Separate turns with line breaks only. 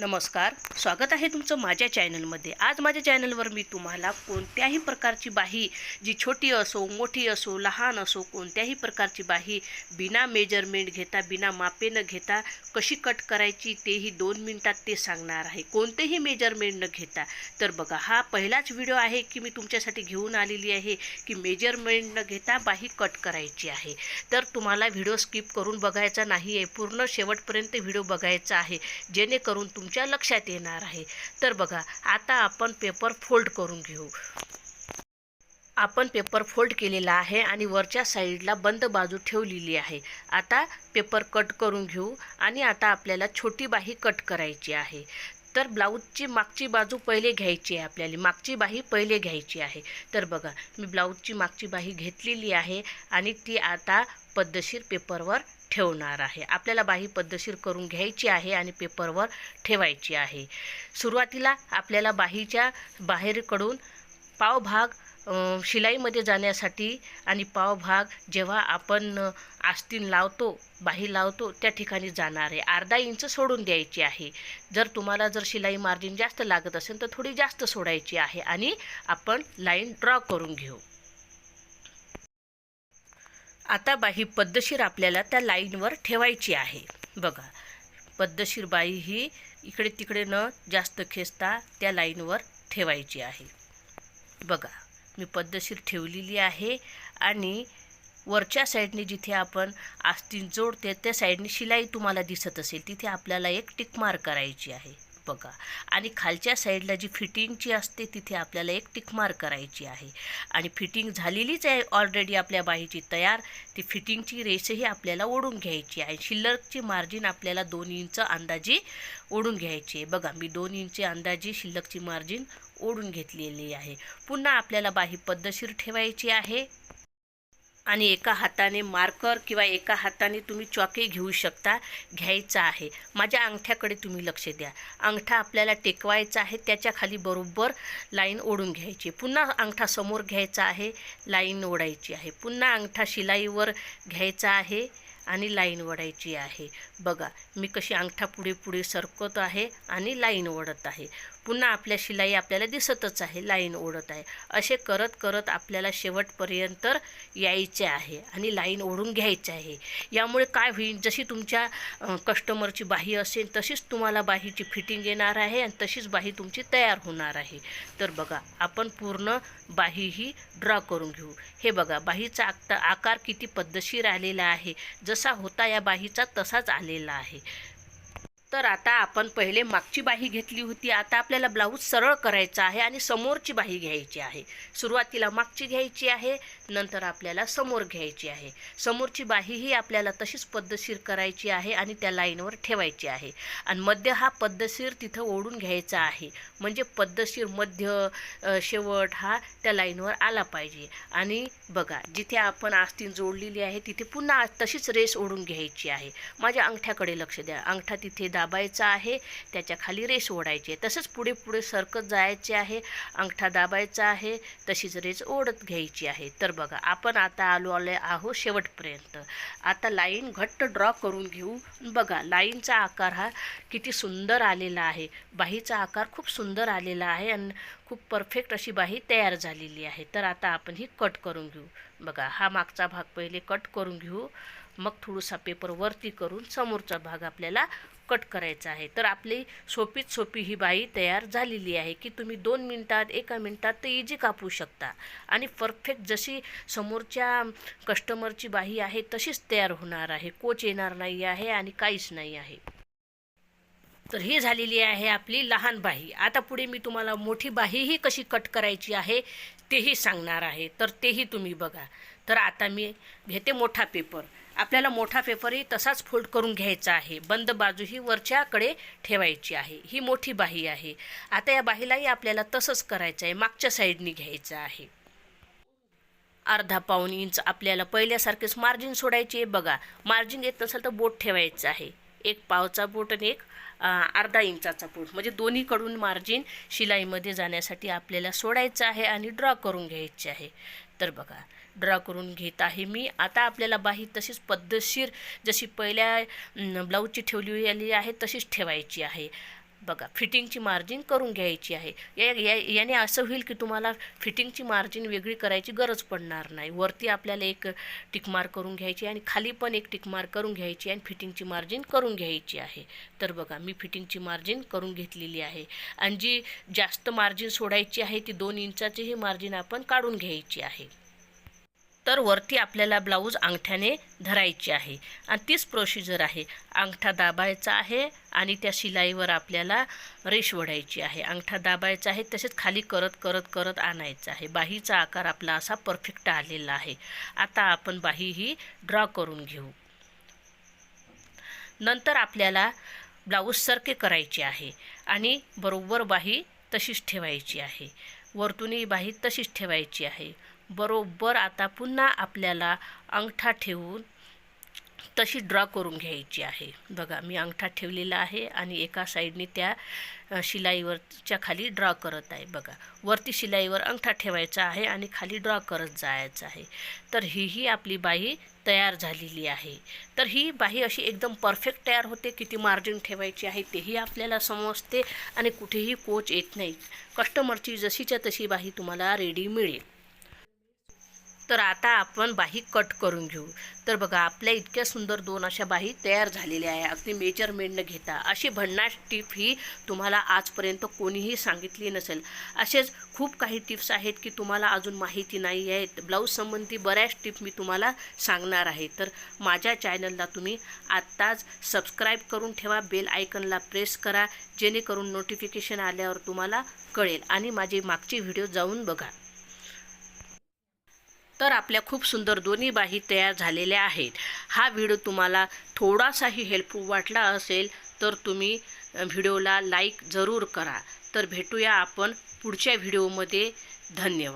नमस्कार स्वागत आहे तुमचं माझ्या चॅनलमध्ये. आज माझ्या चॅनलवर मी तुम्हाला कोणत्याही प्रकारची बाही जी छोटी असो मोठी असो लहान असो कोणत्याही प्रकारची बाही बिना मेजरमेंट घेता बिना मापे न घेता कशी कट करायची तेही दोन मिनटात ते सांगणार आहे. कोणतेही मेजरमेंट न घेता. तर बघा हा पहिलाच व्हिडिओ आहे की मी तुमच्यासाठी घेऊन आलेली आहे की मेजरमेंट न घेता बाही कट करायची आहे. तर तुम्हाला व्हिडिओ स्किप करून बघायचा नाही आहे पूर्ण शेवटपर्यंत व्हिडिओ बघायचा आहे. जेणेकरून तुम तुमच्या लक्षात येणार आहे. तर बघा आता आपण पेपर फोल्ड करून घेऊ. आपण पेपर फोल्ड केलेला आहे आणि वरच्या साईडला बंद बाजू ठेवलेली आहे. आता पेपर कट करून घेऊ आणि आता आपल्याला छोटी बाही कट करायची आहे. तर ब्लाऊजची मागची बाजू पहिले घ्यायची आहे आपल्याला. मागची बाही पहिले घ्यायची आहे. तर बघा मी ब्लाऊजची मागची बाही घेतलेली आहे आणि ती आता पद्धतशीर पेपरवर ठेवणार आहे. आपल्याला बाही पद्धतशीर करून घ्यायची आहे आणि पेपरवर ठेवायची आहे. सुरुवातीला आपल्याला बाहीच्या बाहेरकडून पावभाग शिलाईमध्ये जाण्यासाठी आणि पावभाग जेव्हा आपण आस्तीन लावतो बाही लावतो त्या ठिकाणी जाणार आहे. अर्धा इंच सोडून द्यायची आहे. जर तुम्हाला जर शिलाई मार्जिन जास्त लागत असेल तर थोडी जास्त सोडायची आहे आणि आपण लाईन ड्रॉ करून घेऊ. आता बाही पद्धतशीर आपल्याला त्या लाईनवर ठेवायची आहे. बघा पद्धतशीर बाई ही इकडे तिकडे न जास्त खेचता त्या लाईनवर ठेवायची आहे. बघा मी पद्धतशीर ठेवलेली आहे आणि वरच्या साईडने जिथे आपण आस्तीन जोडते त्या साईडने शिलाई तुम्हाला दिसत असेल तिथे आपल्याला एक टिकमार करायची आहे. बघा. आणि खालच्या साईडला जी फिटिंगची असते तिथे आपल्याला एक टिकमार करायची आहे. आणि फिटिंग झालेलीच आहे ऑलरेडी आपल्या बाहीची तयार. ती फिटिंगची रेसही आपल्याला ओढून घ्यायची आहे. शिल्लकची मार्जिन आपल्याला दोन इंच अंदाजी ओढून घ्यायची आहे. बघा मी दोन इंची अंदाजे शिल्लकची मार्जिन ओढून घेतलेली आहे. पुन्हा आपल्याला बाही पद्धतशीर ठेवायची आहे. आणि एका हाताने मार्कर किंवा एका हाताने तुम्ही चॉके घेऊ शकता घ्यायचा आहे. माझ्या अंगठ्याकडे तुम्ही लक्ष द्या. अंगठा आपल्याला टेकवायचा आहे त्याच्याखाली बरोबर लाईन ओढून घ्यायची. पुन्हा अंगठा समोर घ्यायचा आहे लाईन ओढायची आहे. पुन्हा अंगठा शिलाईवर घ्यायचा आहे आणि लाईन ओढायची आहे. बघा मी कशी अंगठा पुढे पुढे सरकत आहे आणि लाईन ओढत आहे. पुन्हा आपल्या शिलाई आपल्याला दिसतच आहे लाईन ओढत आहे. असे करत करत आपल्याला शेवटपर्यंत यायचे आहे आणि लाईन ओढून घ्यायचे आहे. यामुळे काय होईल? जशी तुमच्या कस्टमरची बाही असेल तशीच तुम्हाला बाहीची फिटिंग येणार आहे आणि तशीच बाही तुमची तयार होणार आहे. तर बघा आपण पूर्ण बाही ही ड्रॉ करून घेऊ. हे बघा बाहीचा आकार किती पद्धतशीर आलेला आहे. जसा होता या बाहीचा तसाच आलेला आहे. तर आता आपण पहिले मागची बाही घेतली होती. आता आपल्याला ब्लाऊज सरळ करायचा आहे आणि समोरची बाही घ्यायची आहे. सुरुवातीला मागची घ्यायची आहे नंतर आपल्याला समोर घ्यायची आहे. समोरची बाहीही आपल्याला तशीच पद्धतशीर करायची आहे आणि त्या लाईनवर ठेवायची आहे. आणि मध्य हा पद्धतशीर तिथं ओढून घ्यायचा आहे. म्हणजे पद्धतशीर मध्य शेवट हा त्या लाईनवर आला पाहिजे. आणि बघा जिथे आपण आस्तीन जोडलेली आहे तिथे पुन्हा तशीच रेस ओढून घ्यायची आहे. माझ्या अंगठ्याकडे लक्ष द्या. अंगठा तिथे दाबायचा आहे त्याच्याखाली रेस ओढायची आहे. तसंच पुढे पुढे सरकत जायचे आहे अंगठा दाबायचा आहे तशीच रेस ओढत घ्यायची आहे. तर बघा आपण आता आलो आले आहो शेवटपर्यंत. आता लाईन घट्ट ड्रॉ करून घेऊ. बघा लाईनचा आकार हा किती सुंदर आलेला आहे. बाहीचा आकार खूप सुंदर आलेला आहे आणि खूप परफेक्ट अशी बाही तयार झालेली आहे. तर आता आपण ही कट करून घेऊ. बघा हा मागचा भाग पहिले कट करून घेऊ. मग थोडासा पेपर वरती करून समोरचा भाग आपल्याला कट करायचा आहे. तर आपली सोपीत सोपी ही बाई तयार झालेली आहे की तुम्ही दोन मिनटात एका मिनटात तर इजी कापू शकता. आणि परफेक्ट जशी समोरच्या कस्टमरची बाही आहे तशीच तयार होणार आहे. कोच येणार नाही आहे आणि काहीच नाही आहे. तर ही झालेली आहे आपली लहान बाही आता पुढे मी तुम्हाला मोठी बाहीही कशी कट करायची आहे तेही सांगणार आहे. तर तेही तुम्ही बघा. तर आता मी घेते मोठा पेपर आपल्याला मोठा पेपरही तसाच फोल्ड करून घ्यायचा आहे. बंद बाजू ही वरच्याकडे ठेवायची आहे. ही मोठी बाही आहे. आता या बाहीलाही आपल्याला तसंच करायचं आहे. मागच्या साईडनी घ्यायचं आहे. अर्धा पाऊण इंच आपल्याला पहिल्यासारखेच मार्जिन सोडायची आहे. बघा मार्जिन येत नसेल तर बोट ठेवायचं आहे. एक पावचा बोट आणि एक अर्धा इंचाचा बोट. म्हणजे दोन्हीकडून मार्जिन शिलाईमध्ये जाण्यासाठी आपल्याला सोडायचं आहे आणि ड्रॉ करून घ्यायचे आहे. तर बघा ड्रॉ करून घेत आहे मी. आता आपल्याला बाही तशीच पद्धतशीर जशी पहिल्या ब्लाऊजची ठेवलेली आहे तशीच ठेवायची आहे. बघा फिटिंगची मार्जिन करून घ्यायची आहे. या या याने असं होईल की तुम्हाला फिटिंगची मार्जिन वेगळी करायची गरज पडणार नाही. वरती आपल्याला एक टिकमार करून घ्यायची आणि खाली पण एक टिकमार करून घ्यायची आणि फिटिंगची मार्जिन करून घ्यायची आहे. तर बघा मी फिटिंगची मार्जिन करून घेतलेली आहे. आणि जी जास्त मार्जिन सोडायची आहे ती दोन इंचाची ही मार्जिन आपण काढून घ्यायची आहे. तर वरती आपल्याला ब्लाऊज अंगठ्याने धरायची आहे. आणि तीच प्रोसिजर आहे. अंगठा दाबायचा आहे आणि त्या शिलाईवर आपल्याला रेश वढायची आहे. अंगठा दाबायचा आहे तसेच खाली करत करत करत आणायचं आहे. बाहीचा आकार आपला असा परफेक्ट आलेला आहे. आता आपण बाही ही ड्रॉ करून घेऊ. नंतर आपल्याला ब्लाऊज सरके करायचे आहे आणि बरोबर बाही तशीच ठेवायची आहे. वरतूनही बाही तशीच ठेवायची आहे. बरोबर आता पुन्हा आपल्याला अंगठा ठेवून तशी ड्रॉ करून घ्यायची आहे. बघा मी अंगठा ठेवलेला आहे आणि एका साईडने त्या शिलाईवरच्या खाली ड्रॉ करत आहे. बघा वरती शिलाईवर अंगठा ठेवायचा आहे आणि खाली ड्रॉ करत जायचं आहे. तर हीही आपली बाही तयार झालेली आहे. तर ही बाही अशी एकदम परफेक्ट तयार होते. किती मार्जिन ठेवायची आहे तेही आपल्याला समजते आणि कुठेही कोच येत नाही. कस्टमरची जशीच्या तशी बाही तुम्हाला रेडी मिळेल. तर आता आपण बाही कट करून घेऊ. तर बघा आपल्या इतक्या सुंदर दोन अशा बाही तयार झालेल्या आहे. अगदी मेजरमेंट न घेता. अशी भन्नाट टिप ही तुम्हाला आजपर्यंत कोणीही सांगितली नसेल. असेच खूप काही टिप्स आहेत की तुम्हाला अजून माहिती नाही आहेत ब्लाऊज संबंधी बऱ्याच टिप मी तुम्हाला सांगणार आहे. तर माझ्या चॅनलला तुम्ही आत्ताच सबस्क्राईब करून ठेवा. बेल आयकनला प्रेस करा. जेणेकरून नोटिफिकेशन आल्यावर तुम्हाला कळेल. आणि माझे मागचे व्हिडिओ जाऊन बघा. तर आपल्या खूप सुंदर दोन्ही बाही तयार झालेल्या आहेत. हा व्हिडिओ तुम्हाला थोडासाही हेल्पफुल वाटला असेल तर तुम्ही व्हिडिओला लाईक जरूर करा. तर भेटूया आपण पुढच्या व्हिडिओमध्ये. धन्यवाद.